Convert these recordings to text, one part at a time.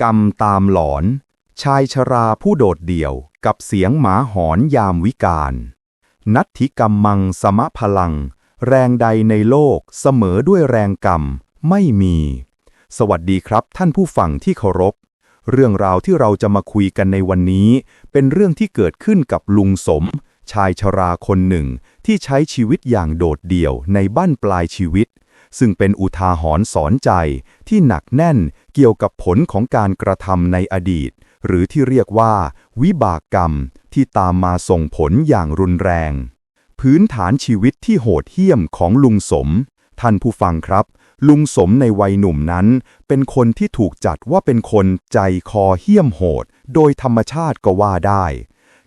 กรรมตามหลอน ชายชราผู้โดดเดี่ยวกับเสียงหมาหอนยามวิกาล นัตถิกรรมมังสมะพลัง แรงใดในโลกเสมอด้วยแรงกรรมไม่มี สวัสดีครับท่านผู้ฟังที่เคารพ เรื่องราวที่เราจะมาคุยกันในวันนี้ เป็นเรื่องที่เกิดขึ้นกับลุงสม ชายชราคนหนึ่งที่ใช้ชีวิตอย่างโดดเดี่ยวในบ้านปลายชีวิต ซึ่งเป็นอุทาหรณ์สอนใจที่หนักแน่นเกี่ยวกับผลของการกระทำในอดีต หรือที่เรียกว่า วิบากกรรมที่ตามมาส่งผลอย่างรุนแรง พื้นฐานชีวิตที่โหดเหี้ยมของลุงสม ท่านผู้ฟังครับ ลุงสมในวัยหนุ่มนั้น เป็นคนที่ถูกจัดว่าเป็นคนใจคอเหี้ยมโหด โดยธรรมชาติก็ว่าได้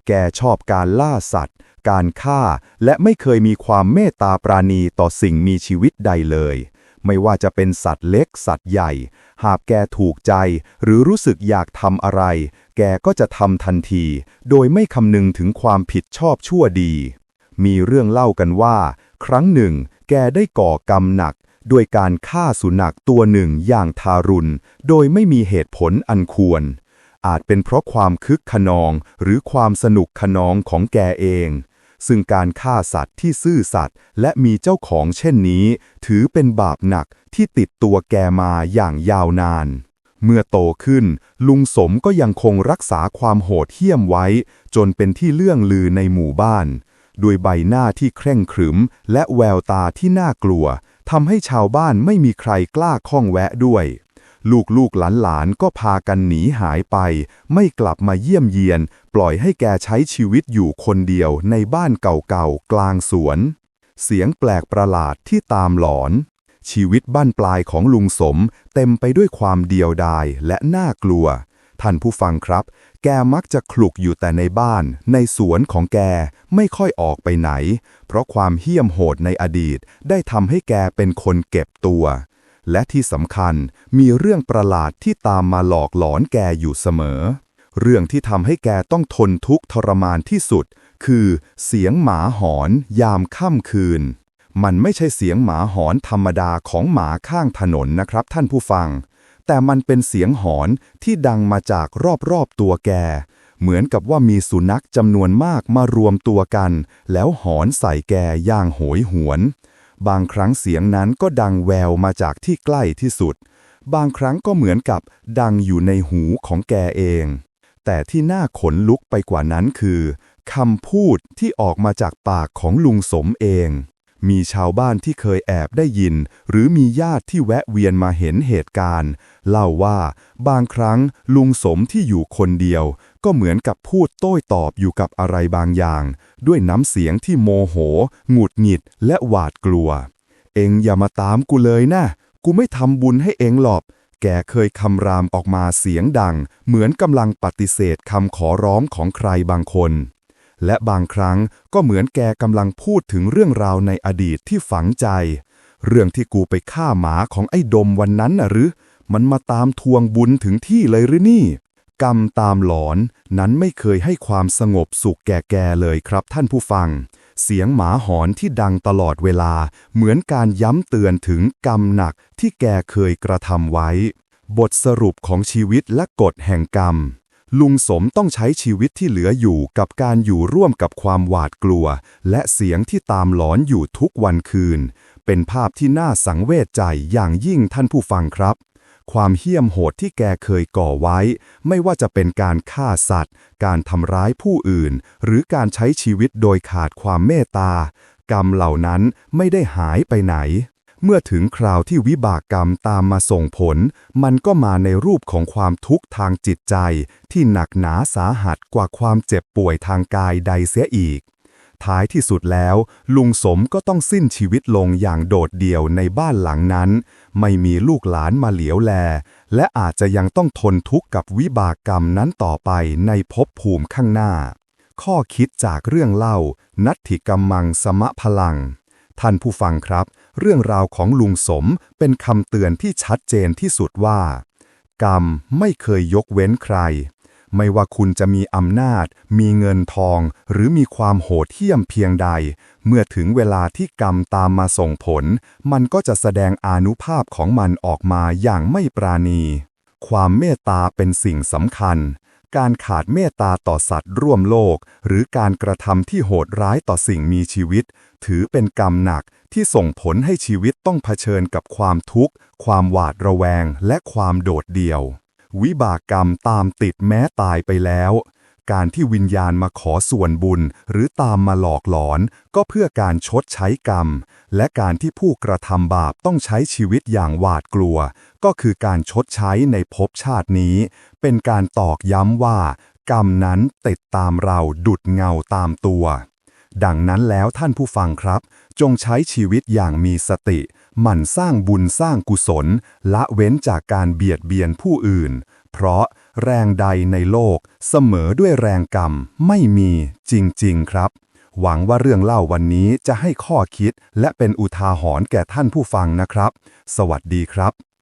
แกชอบการล่าสัตว์ การฆ่า และไม่เคยมีความเมตตาปราณีต่อสิ่งมีชีวิตใดเลย ไม่ว่าจะเป็นสัตว์เล็กสัตว์ใหญ่ หากแกถูกใจ หรือรู้สึกอยากทำอะไร แกก็จะทำทันที โดยไม่คำนึงถึงความผิดชอบชั่วดี มีเรื่องเล่ากันว่า ครั้งหนึ่ง แกได้ก่อกรรมหนักด้วยการฆ่าสุนัขตัวหนึ่งอย่างทารุณ โดยไม่มีเหตุผลอันควร อาจเป็นเพราะความคึกขนองหรือความสนุกขนองของแกเอง ซึ่งการฆ่าสัตว์ที่ซื่อสัตย์และมีเจ้าของเช่นนี้ ถือเป็นบาปหนักที่ติดตัวแกมาอย่างยาวนาน เมื่อโตขึ้น ลุงสมก็ยังคงรักษาความโหดเหี้ยมไว้ จนเป็นที่เลื่องลือในหมู่บ้านด้วยใบหน้าที่เคร่งขรึม และแววตาที่น่ากลัวทำให้ชาวบ้านไม่มีใครกล้าข้องแวะด้วย ลูกๆหลานๆก็พากันหนีหายไป ไม่กลับมาเยี่ยมเยียน ปล่อยให้แกใช้ชีวิตอยู่คนเดียวในบ้านเก่าๆ กลางสวน เสียงแปลกประหลาดที่ตามหลอน ชีวิตบ้านปลายของลุงสม เต็มไปด้วยความเดียวดายและน่ากลัว ท่านผู้ฟังครับ แกมักจะคลุกอยู่แต่ในบ้าน ในสวนของแกไม่ค่อยออกไปไหน เพราะความเหี้ยมโหดในอดีตได้ทำให้แกเป็นคนเก็บตัว และที่สำคัญมีเรื่องประหลาดที่ตามมาหลอกหลอนแกอยู่เสมอ เรื่องที่ทำให้แกต้องทนทุกข์ทรมานที่สุด คือเสียงหมาหอนยามค่ำคืน มันไม่ใช่เสียงหมาหอนธรรมดาของหมาข้างถนนนะครับท่านผู้ฟัง แต่มันเป็นเสียงหอนที่ดังมาจากรอบๆตัวแก เหมือนกับว่ามีสุนัขจำนวนมากมารวมตัวกัน แล้วหอนใส่แกอย่างโหยหวน บางครั้งเสียงนั้นก็ดังแววมาจากที่ใกล้ที่สุด บางครั้งก็เหมือนกับดังอยู่ในหูของแกเอง แต่ที่น่าขนลุกไปกว่านั้นคือคำพูดที่ออกมาจากปากของลุงสมเอง มีชาวบ้านที่เคยแอบได้ยิน หรือมีญาติที่แวะเวียนมาเห็นเหตุการณ์ เล่าว่าบางครั้งลุงสมที่อยู่คนเดียว ก็เหมือนกับพูดโต้ตอบอยู่กับอะไรบางอย่าง ด้วยน้ำเสียงที่โมโห หงุดหงิด และหวาดกลัว เองอย่ามาตามกูเลยนะ กูไม่ทำบุญให้เองหรอกแกเคยคำรามออกมาเสียงดัง เหมือนกำลังปฏิเสธคำขอร้องของใครบางคน และบางครั้งก็เหมือนแกกำลังพูดถึงเรื่องราวในอดีตที่ฝังใจ เรื่องที่กูไปฆ่าหมาของไอ้ดมวันนั้นน่ะหรือ มันมาตามทวงบุญถึงที่เลยหรือนี่ กรรมตามหลอนนั้นไม่เคยให้ความสงบสุขแก่แกเลยครับท่านผู้ฟัง เสียงหมาหอนที่ดังตลอดเวลา เหมือนการย้ำเตือนถึงกรรมหนักที่แกเคยกระทำไว้ บทสรุปของชีวิตและกฎแห่งกรรม ลุงสมต้องใช้ชีวิตที่เหลืออยู่กับการอยู่ร่วมกับความหวาดกลัว และเสียงที่ตามหลอนอยู่ทุกวันคืน เป็นภาพที่น่าสังเวชใจอย่างยิ่งท่านผู้ฟังครับ ความเหี้ยมโหดที่แกเคยก่อไว้ ไม่ว่าจะเป็นการฆ่าสัตว์ การทำร้ายผู้อื่น หรือการใช้ชีวิตโดยขาดความเมตตากรรมเหล่านั้นไม่ได้หายไปไหน เมื่อถึงคราวที่วิบากกรรมตามมาส่งผล มันก็มาในรูปของความทุกข์ทางจิตใจ ที่หนักหนาสาหัสกว่าความเจ็บป่วยทางกายใดเสียอีก ท้ายที่สุดแล้ว ลุงสมก็ต้องสิ้นชีวิตลงอย่างโดดเดี่ยวในบ้านหลังนั้น ไม่มีลูกหลานมาเหลียวแล และอาจจะยังต้องทนทุกข์กับวิบากกรรมนั้นต่อไปในภพภูมิข้างหน้า ข้อคิดจากเรื่องเล่า นัตถิกรรมังสมะพลัง ท่านผู้ฟังครับ เรื่องราวของลุงสมเป็นคำเตือนที่ชัดเจนที่สุดว่า กรรมไม่เคยยกเว้นใคร ไม่ว่าคุณจะมีอำนาจ มีเงินทอง หรือมีความโหดเหี้ยมเพียงใด เมื่อถึงเวลาที่กรรมตามมาส่งผล มันก็จะแสดงอานุภาพของมันออกมาอย่างไม่ปราณี ความเมตตาเป็นสิ่งสำคัญ การขาดเมตตาต่อสัตว์ร่วมโลก หรือการกระทำที่โหดร้ายต่อสิ่งมีชีวิต ถือเป็นกรรมหนักที่ส่งผลให้ชีวิตต้องเผชิญกับความทุกข์ ความหวาดระแวง และความโดดเดี่ยว วิบากกรรมตามติดแม้ตายไปแล้ว การที่วิญญาณมาขอส่วนบุญ หรือตามมาหลอกหลอน ก็เพื่อการชดใช้กรรม และการที่ผู้กระทำบาปต้องใช้ชีวิตอย่างหวาดกลัว ก็คือการชดใช้ในภพชาตินี้ เป็นการตอกย้ำว่า กรรมนั้นติดตามเราดุดเงาตามตัว ดังนั้นแล้วท่านผู้ฟังครับ จงใช้ชีวิตอย่างมีสติ หมั่นสร้างบุญสร้างกุศล ละเว้นจากการเบียดเบียนผู้อื่น เพราะ แรงใดในโลก เสมอด้วยแรงกรรมไม่มีจริง ๆ ครับ หวังว่าเรื่องเล่าวันนี้จะให้ข้อคิดและเป็นอุทาหรณ์แก่ท่านผู้ฟังนะครับ สวัสดีครับ